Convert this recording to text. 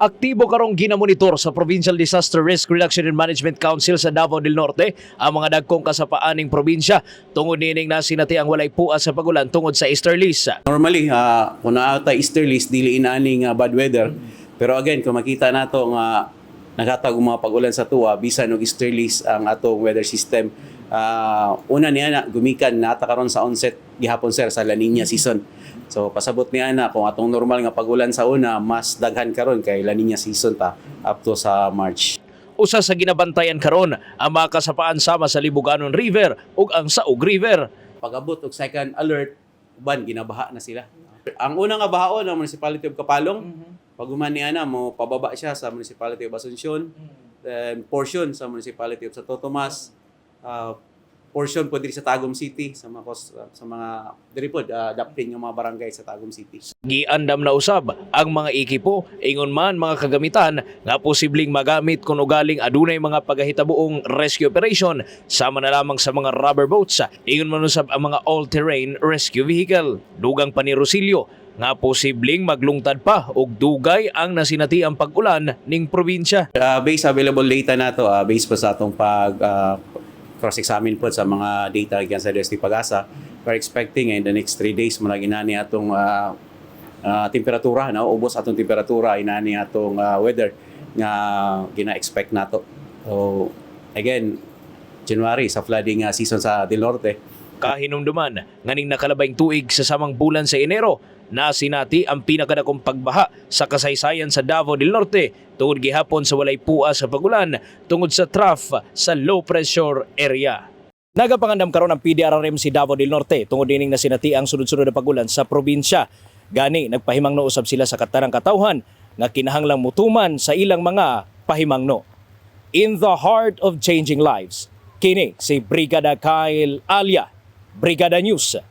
Aktibo karong ginamonitor sa Provincial Disaster Risk Reduction and Management Council sa Davao del Norte ang mga dagkong kasapaaning probinsya tungod nining nasinati ang walay puas sa pagulan tungod sa easterlies. Normally, uh, kung naata easterlies, dili inaning uh, bad weather. Pero again, kung makita nato nga naghatag og mga pag-ulan sa tuwa, bisan og easterlies ang atong weather system. Uh, una niya na, gumikan nata karon sa onset gihapon sir sa La Nina season. So pasabot niya na kung atong normal nga pag-ulan sa una, mas daghan karon kay La Nina season ta up to sa March. Usa sa ginabantayan karon ang mga kasapaan sama sa Libuganon River ug ang Saug River. Pag-abot og second alert, ban ginabaha na sila. Ang una nga bahaon ng Municipality of Kapalong, pag niya na mo pababa siya sa Municipality of Asuncion, then portion sa Municipality of Santo Tomas, uh, portion po diri sa Tagum City sa mga sa mga diri po uh, dapin yung mga barangay sa Tagum City. Giandam na usab ang mga ekipo ingon man mga kagamitan nga posibleng magamit kung ugaling adunay mga pagahitabuong rescue operation sama na lamang sa mga rubber boats. Ingon man usab ang mga all-terrain rescue vehicle. Dugang pa ni Rosilio nga posibleng maglungtad pa og dugay ang nasinati ang pag-ulan ning probinsya. Uh, based available data nato, uh, based po sa atong pag uh, cross-examine po sa mga data again sa DST Pag-asa, we're expecting in the next 3 days mula inani atong uh, uh, temperatura, na ubos atong temperatura, inani atong uh, weather nga gina-expect nato. So, again, January sa flooding uh, season sa Del Norte, kahinumduman nganing nakalabayng tuig sa samang bulan sa Enero na sinati ang pinakadakong pagbaha sa kasaysayan sa Davao del Norte tungod gihapon sa walay pua sa pagulan tungod sa trough sa low pressure area. Nagapangandam karon ang PDRRM si Davao del Norte tungod dining nasinati ang sunod-sunod na pagulan sa probinsya. Gani nagpahimangno usab sila sa katarang katawhan nga kinahanglang mutuman sa ilang mga pahimangno. In the heart of changing lives, kini si Brigada Kyle Alia, Brigada News.